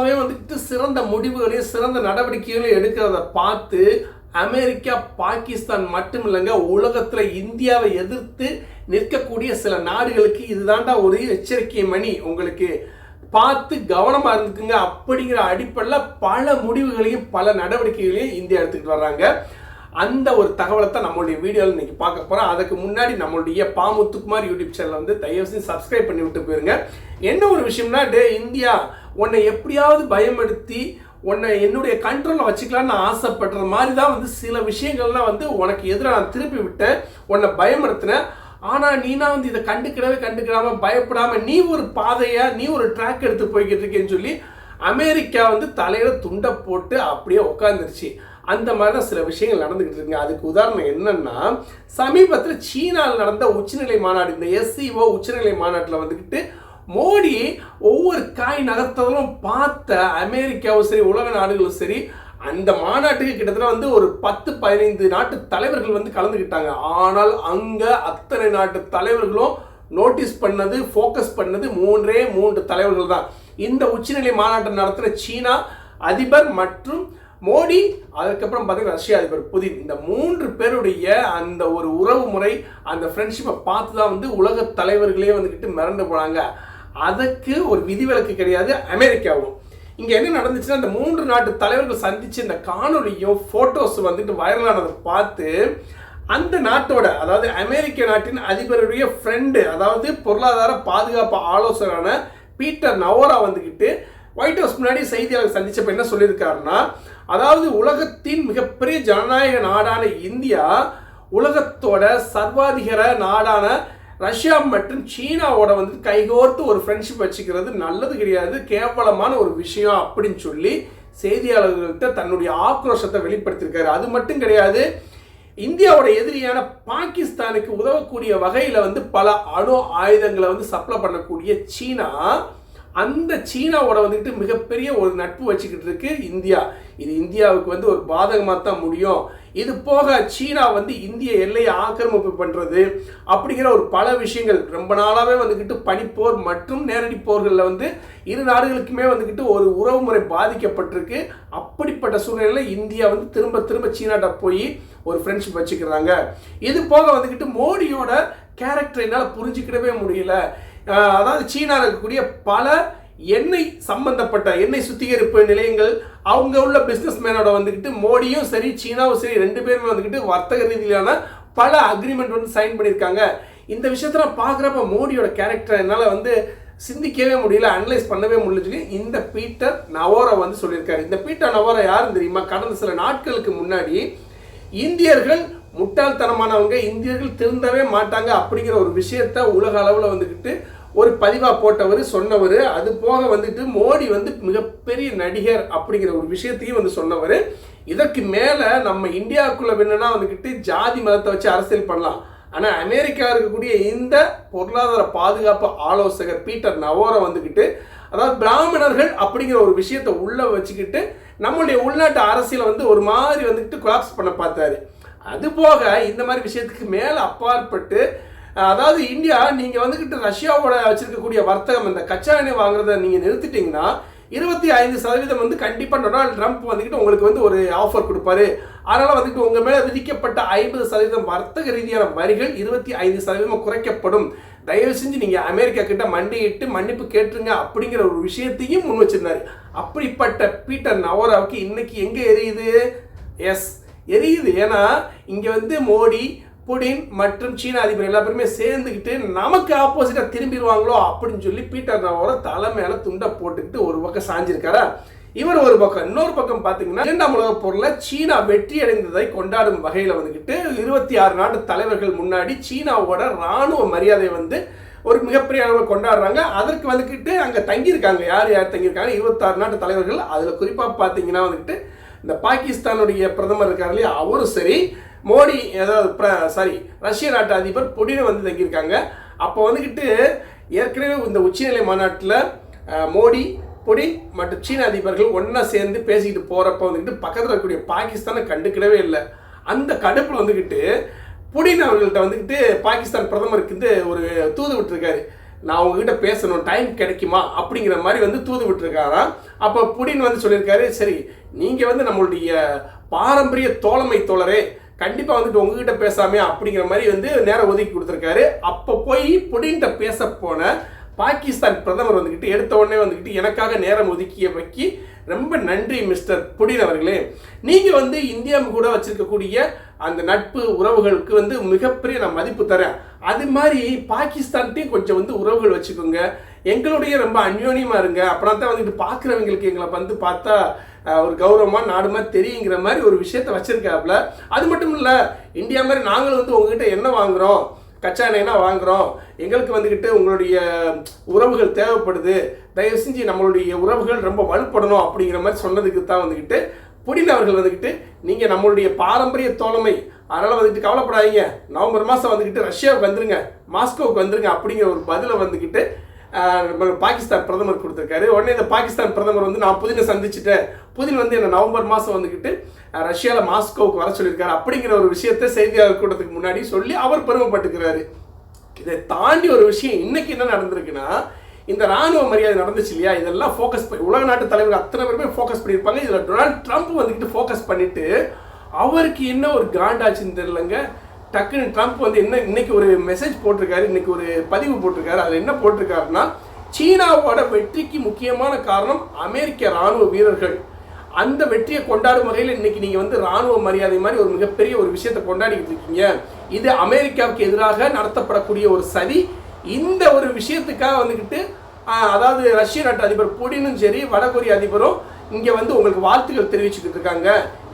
நாளாகவே வந்துட்டு சிறந்த முடிவுகளையும் சிறந்த நடவடிக்கைகளையும் எடுக்கிறத பார்த்து அமெரிக்கா பாகிஸ்தான் மட்டும் இல்லைங்க உலகத்தில் இந்தியாவை எதிர்த்து நிற்கக்கூடிய சில நாடுகளுக்கு இதுதான்டா ஒரு எச்சரிக்கை மணி. உங்களுக்கு பார்த்து கவனமாக இருந்துக்குங்க. அப்படிங்கிற அடிப்படையில் பல முடிவுகளையும் பல நடவடிக்கைகளையும் இந்தியா எடுத்துக்கிட்டு வர்றாங்க. அந்த ஒரு தகவலை தான் நம்மளுடைய வீடியோவில் இன்றைக்கி பார்க்க போகிறோம் அதுக்கு முன்னாடி நம்மளுடைய பாமுத்துக்குமார் யூடியூப் சேனலில் வந்து தயவுசெய்து சப்ஸ்கிரைப் பண்ணி விட்டு போயிருங்க. என்ன ஒரு விஷயம்னா டே இந்தியா உன்னை எப்படியாவது பயமெடுத்தி உன்னை என்னுடைய கண்ட்ரோலில் வச்சுக்கலான்னு ஆசைப்படுற மாதிரி தான் வந்து சில விஷயங்கள்லாம் வந்து உனக்கு எதிராக நான் திருப்பி விட்டேன் உன்னை பயமுறுத்தினேன். ஆனால் நீனா வந்து இதை கண்டுக்கிடவே கண்டுக்கிடாமல் பயப்படாமல் நீ ஒரு பாதையாக நீ ஒரு ட்ராக் எடுத்து போய்கிட்டு இருக்கேன்னு சொல்லி அமெரிக்கா வந்து தலையில் துண்டை போட்டு அப்படியே உட்காந்துருச்சு அந்த மாதிரி தான் சில விஷயங்கள் நடந்துக்கிட்டு இருக்குங்க. அதுக்கு உதாரணம் என்னன்னா சமீபத்தில் சீனாவில் நடந்த உச்சநிலை மாநாடு இந்த எஸ்சிஓ உச்சநிலை மாநாட்டில் வந்துக்கிட்டு மோடி ஒவ்வொரு காய் நகர்த்ததும் பார்த்த அமெரிக்காவும் சரி உலக நாடுகளும் சரி அந்த மாநாட்டுக்கு கிட்டத்தட்ட வந்து ஒரு பத்து பதினைந்து நாட்டு தலைவர்கள் வந்து கலந்துக்கிட்டாங்க ஆனால் அங்கே அத்தனை நாட்டு தலைவர்களும் நோட்டீஸ் பண்ணது ஃபோக்கஸ் பண்ணது மூன்றே மூன்று தலைவர்கள் தான். இந்த உச்சநிலை மாநாட்டை நடத்துகிற சீனா அதிபர் மற்றும் மோடி அதுக்கப்புறம் பார்த்தீங்கன்னா ரஷ்ய அதிபர் புதின். இந்த மூன்று பேருடைய அந்த ஒரு உறவு முறை அந்த ஃப்ரெண்ட்ஷிப்பை பார்த்து தான் வந்து உலக தலைவர்களே வந்துக்கிட்டு மிரண்டு போனாங்க. அதுக்கு ஒரு விதிவிலக்கு கிடையாது அமெரிக்காவும் இங்கே என்ன நடந்துச்சுன்னா இந்த மூன்று நாட்டு தலைவர்கள் சந்திச்சு இந்த காணொலியும் ஃபோட்டோஸ் வந்துட்டு வைரலானதை பார்த்து அந்த நாட்டோட அதாவது அமெரிக்க நாட்டின் அதிபருடைய ஃப்ரெண்டு அதாவது பொருளாதார பாதுகாப்பு ஆலோசகரான பீட்டர் நவோரா வந்துக்கிட்டு ஒயிட் ஹவுஸ் முன்னாடி செய்தியாளர் சந்திச்சப்ப என்ன சொல்லியிருக்காருன்னா அதாவது உலகத்தின் மிகப்பெரிய ஜனநாயக நாடான இந்தியா உலகத்தோட சர்வாதிகார நாடான ரஷ்யா மற்றும் சீனாவோட வந்து கைகோர்த்து ஒரு ஃப்ரெண்ட்ஷிப் வச்சுக்கிறது நல்லது கிடையாது கேவலமான ஒரு விஷயம் அப்படின்னு சொல்லி செய்தியாளர்கள்ட்ட தன்னுடைய ஆக்ரோஷத்தை வெளிப்படுத்தியிருக்காரு. அது மட்டும் கிடையாது இந்தியாவோட எதிரியான பாகிஸ்தானுக்கு உதவக்கூடிய வகையில் வந்து பல அணு ஆயுதங்களை வந்து சப்ளை பண்ணக்கூடிய சீனா அந்த சீனாவோட வந்துட்டு மிகப்பெரிய ஒரு நட்பு வச்சுக்கிட்டு இருக்கு இந்தியா. இது இந்தியாவுக்கு வந்து ஒரு பாதகமாக தான் முடியும். இது போக சீனா வந்து இந்திய எல்லையை ஆக்கிரமிப்பு பண்ணுறது அப்படிங்கிற ஒரு பல விஷயங்கள். ரொம்ப நாளாகவே வந்துக்கிட்டு பனிப்போர் மற்றும் நேரடி போர்களில் வந்து இரு நாடுகளுக்குமே வந்துக்கிட்டு ஒரு உறவு முறை பாதிக்கப்பட்டிருக்கு. அப்படிப்பட்ட சூழ்நிலையில் இந்தியா வந்து திரும்ப திரும்ப சீனாட்ட போய் ஒரு ஃப்ரெண்ட்ஷிப் வச்சுக்கிறாங்க. இது போக வந்துக்கிட்டு மோடியோட கேரக்டர் என்னால் புரிஞ்சுக்கிடவே முடியல. அதாவது சீனாவில் இருக்கக்கூடிய பல எண்ணெய் சம்பந்தப்பட்ட எண்ணெய் சுத்திகரிப்பு நிலையங்கள் அவங்க உள்ள பிஸ்னஸ் மேனோட வந்துக்கிட்டு மோடியும் சரி சீனாவும் சரி ரெண்டு பேருமே வந்துக்கிட்டு வர்த்தக ரீதியிலான பல அக்ரிமெண்ட் வந்து சைன் பண்ணியிருக்காங்க. இந்த விஷயத்தில் பார்க்குறப்ப மோடியோட கேரக்டர் என்னால் வந்து சிந்திக்கவே முடியல அனலைஸ் பண்ணவே முடிஞ்சு சொல்லி இந்த பீட்டர் நவோரா வந்து சொல்லியிருக்காரு. இந்த பீட்டர் நவோரா யாருன்னு தெரியுமா? கடந்த சில நாட்களுக்கு முன்னாடி இந்தியர்கள் முட்டாள்தனமானவங்க இந்தியர்கள் திருந்தவே மாட்டாங்க அப்படிங்கிற ஒரு விஷயத்த உலக அளவில் வந்துக்கிட்டு ஒரு பதிவாக போட்டவர் சொன்னவர் அது போக வந்துட்டு மோடி வந்து மிகப்பெரிய நடிகர் அப்படிங்கிற ஒரு விஷயத்தையும் வந்து சொன்னவர். இதற்கு மேலே நம்ம இந்தியாவுக்குள்ளே வேணும்னா வந்துக்கிட்டு ஜாதி மதத்தை வச்சு அரசியல் பண்ணலாம். ஆனால் அமெரிக்கா இருக்கக்கூடிய இந்த பொருளாதார பாதுகாப்பு ஆலோசகர் பீட்டர் நவோரை வந்துக்கிட்டு அதாவது பிராமணர்கள் அப்படிங்கிற ஒரு விஷயத்தை உள்ளே வச்சுக்கிட்டு நம்மளுடைய உள்நாட்டு அரசியலை வந்து ஒரு மாதிரி வந்துக்கிட்டு கொலாப்ஸ் பண்ண பார்த்தாரு. அது போக இந்த மாதிரி விஷயத்துக்கு மேலே அப்பாற்பட்டு அதாவது இந்தியா நீங்கள் வந்துக்கிட்டு ரஷ்யாவோட வச்சிருக்கக்கூடிய வர்த்தகம் இந்த கச்சா எண்ணெய் வாங்குறத நீங்கள் நிறுத்திட்டீங்கன்னா இருபத்தி ஐந்து சதவீதம் வந்து கண்டிப்பாக டொனால்டு ட்ரம்ப் வந்துக்கிட்டு உங்களுக்கு வந்து ஒரு ஆஃபர் கொடுப்பாரு. அதனால் வந்துட்டு உங்கள் மேலே விதிக்கப்பட்ட ஐம்பது சதவீதம் வர்த்தக ரீதியான வரிகள் இருபத்தி ஐந்து சதவீதம் குறைக்கப்படும். தயவு செஞ்சு நீங்கள் அமெரிக்கா கிட்ட மண்டியிட்டு மன்னிப்பு கேட்டுருங்க அப்படிங்கிற ஒரு விஷயத்தையும் முன் வச்சிருந்தாரு. அப்படிப்பட்ட பீட்டர் நவோராவுக்கு இன்னைக்கு எங்கே எரியுது? எஸ் எரியுது. ஏன்னா இங்கே வந்து மோடி புடின் மற்றும் சீன அதிபர் எல்லா பேருமே சேர்ந்துக்கிட்டு நமக்கு ஆப்போசிட்டாக திரும்பிடுவாங்களோ அப்படின்னு சொல்லி பீட்டர் நவோரை தலை மேலே துண்டை போட்டுக்கிட்டு ஒரு பக்கம் சாஞ்சிருக்காரா? இவர் ஒரு பக்கம். இன்னொரு பக்கம் பார்த்தீங்கன்னா இரண்டாம் உலக போரில் சீனா வெற்றி அடைந்ததை கொண்டாடும் வகையில் வந்துக்கிட்டு இருபத்தி ஆறு நாட்டு தலைவர்கள் முன்னாடி சீனாவோட ராணுவ மரியாதை வந்து ஒரு மிகப்பெரிய அளவில் கொண்டாடுறாங்க. அதற்கு வந்துக்கிட்டு அங்கே தங்கியிருக்காங்க. யார் யார் தங்கியிருக்காங்க? இருபத்தாறு நாட்டு தலைவர்கள். அதில் குறிப்பாக பார்த்தீங்கன்னா வந்துக்கிட்டு இந்த பாகிஸ்தானுடைய பிரதமர் இருக்கார் இல்லையா? அவரும் சரி. மோடி ஏதாவது சாரி ரஷ்ய நாட்டு அதிபர் புடினு வந்து தங்கியிருக்காங்க. அப்போ வந்துக்கிட்டு ஏற்கனவே இந்த உச்சநிலை மாநாட்டில் மோடி பொடி மற்றும் சீன அதிபர்கள் ஒன்றா சேர்ந்து பேசிக்கிட்டு போகிறப்ப வந்துக்கிட்டு பக்கத்தில் இருக்கக்கூடிய பாகிஸ்தானை கண்டுக்கிடவே இல்லை. அந்த கடுப்பில் வந்துக்கிட்டு புடின் அவர்கள்ட்ட வந்துக்கிட்டு பாகிஸ்தான் பிரதமருக்கு வந்து ஒரு தூது விட்டுருக்காரு. நான் உங்ககிட்ட பேசணும் டைம் கிடைக்குமா? அப்படிங்கிற மாதிரி வந்து தூது விட்டுருக்காராம். அப்போ புடின் வந்து சொல்லியிருக்காரு சரி நீங்கள் வந்து நம்மளுடைய பாரம்பரிய தோழமை தோழரே கண்டிப்பாக வந்துட்டு உங்ககிட்ட பேசாமே அப்படிங்கிற மாதிரி வந்து நேரம் ஒதுக்கி கொடுத்துருக்காரு. அப்போ போய் புடின்ட்ட பேச போன பாகிஸ்தான் பிரதமர் வந்துக்கிட்டு எடுத்த உடனே வந்துக்கிட்டு எனக்காக நேரம் ஒதுக்கிய வைக்கி ரொம்ப நன்றி மிஸ்டர் புடின் அவர்களே. நீங்கள் வந்து இந்தியா கூட வச்சுருக்கக்கூடிய அந்த நட்பு உறவுகளுக்கு வந்து மிகப்பெரிய நான் மதிப்பு தரேன். அது மாதிரி பாகிஸ்தான்ட்டையும் கொஞ்சம் வந்து உறவுகள் வச்சுக்கோங்க. எங்களுடைய ரொம்ப அந்யோன்யமாக இருங்க. அப்புறம் தான் வந்துட்டு பார்க்குறவங்களுக்கு எங்களை வந்து பார்த்தா ஒரு கௌரவமாக நாடு மாதிரி தெரியுங்கிற மாதிரி ஒரு விஷயத்த வச்சுருக்காப்புல. அது மட்டும் இல்லை இந்தியா மாதிரி நாங்களும் வந்து உங்ககிட்ட என்ன வாங்குகிறோம் கச்சா எண்ணெய்னா வாங்குகிறோம் எங்களுக்கு வந்துக்கிட்டு உங்களுடைய உறவுகள் தேவைப்படுது. தயவு செஞ்சு நம்மளுடைய உறவுகள் ரொம்ப வலுப்படணும் அப்படிங்கிற மாதிரி சொன்னதுக்கு தான் வந்துக்கிட்டு புடின் அவர்கள் வந்துக்கிட்டு நீங்கள் நம்மளுடைய பாரம்பரிய தோழமை அதனால் வந்துட்டு கவலைப்படாதீங்க. நவம்பர் மாதம் வந்துக்கிட்டு ரஷ்யாவுக்கு வந்துருங்க மாஸ்கோவுக்கு வந்துருங்க அப்படிங்கிற ஒரு பதிலை வந்துக்கிட்டு நம்ம பாகிஸ்தான் பிரதமர் கொடுத்துருக்காரு. உடனே இந்த பாகிஸ்தான் பிரதமர் வந்து நான் புதினை சந்திச்சிட்டேன். புதின் வந்து என்ன நவம்பர் மாதம் வந்துக்கிட்டு ரஷ்யாவில் மாஸ்கோவுக்கு வர சொல்லியிருக்காரு. அப்படிங்கிற ஒரு விஷயத்தை செய்தியாளர் கூட்டத்துக்கு முன்னாடி சொல்லி அவர் பெருமைப்பட்டுக்கிறாரு. இதை தாண்டி ஒரு விஷயம் இன்னைக்கு என்ன நடந்திருக்குன்னா இந்த ராணுவ மரியாதை நடந்துச்சு இல்லையா? இதெல்லாம் ஃபோக்கஸ் பண்ணி உலக நாட்டு தலைவர்கள் அத்தனை பேருமே ஃபோக்கஸ் பண்ணியிருப்பாங்க. இதில் டொனால்ட் ட்ரம்ப் வந்துக்கிட்டு ஃபோக்கஸ் பண்ணிட்டு அவருக்கு என்ன ஒரு காண்டாச்சுன்னு தெரியலங்க. டக்குன்னு ட்ரம்ப் வந்து என்ன இன்னைக்கு ஒரு மெசேஜ் போட்டிருக்காரு இன்னைக்கு ஒரு பதிவு போட்டிருக்காரு. அதில் என்ன போட்டிருக்காருன்னா சீனாவோட வெற்றிக்கு முக்கியமான காரணம் அமெரிக்க ராணுவ வீரர்கள். அந்த வெற்றியை கொண்டாடும் வகையில் இன்னைக்கு நீங்கள் வந்து ராணுவ மரியாதை மாதிரி ஒரு மிகப்பெரிய ஒரு விஷயத்தை கொண்டாடிக்கிட்டு இருக்கீங்க. இது அமெரிக்காவுக்கு எதிராக நடத்தப்படக்கூடிய ஒரு சதி. இந்த ஒரு விஷயத்துக்காக வந்துக்கிட்டு அதாவது ரஷ்ய நாட்டு அதிபர் புடினும் சரி வடகொரிய அதிபரும் இங்கே வந்து உங்களுக்கு வாழ்த்துக்கள் தெரிவிச்சுக்கிட்டு இருக்காங்க.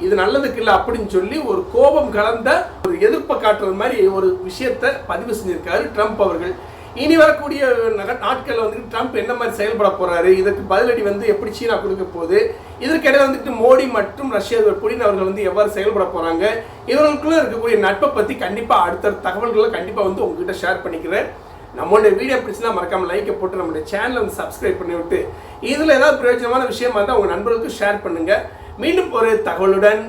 இது நல்லதுக்கு இல்லை அப்படின்னு சொல்லி ஒரு கோபம் கலந்த ஒரு எதிர்ப்பை காட்டுறது மாதிரி ஒரு விஷயத்தை பதிவு செஞ்சிருக்காரு ட்ரம்ப் அவர்கள். இனி வரக்கூடிய நாட்களில் வந்துட்டு ட்ரம்ப் என்ன மாதிரி செயல்பட போகிறாரு இதற்கு பதிலடி வந்து எப்படி சீனா கொடுக்க போகுது? இதற்கிடையே வந்துட்டு மோடி மற்றும் ரஷ்ய அதிபர் புடின் அவர்கள் வந்து எவ்வாறு செயல்பட போகிறாங்க இவர்களுக்குள்ளே இருக்கக்கூடிய நட்பை பற்றி கண்டிப்பாக அடுத்த தகவல்களை கண்டிப்பாக வந்து உங்ககிட்ட ஷேர் பண்ணிக்கிறேன். நம்மளுடைய வீடியோ பிடிச்சுன்னா மறக்காம லைக்கை போட்டு நம்மளுடைய சேனலை வந்து சப்ஸ்கிரைப் பண்ணி விட்டு இதில் ஏதாவது பிரயோஜனமான விஷயமா இருந்தால் உங்கள் நண்பர்களுக்கு ஷேர் பண்ணுங்கள் மீண்டும் ஒரு தகவலுடன்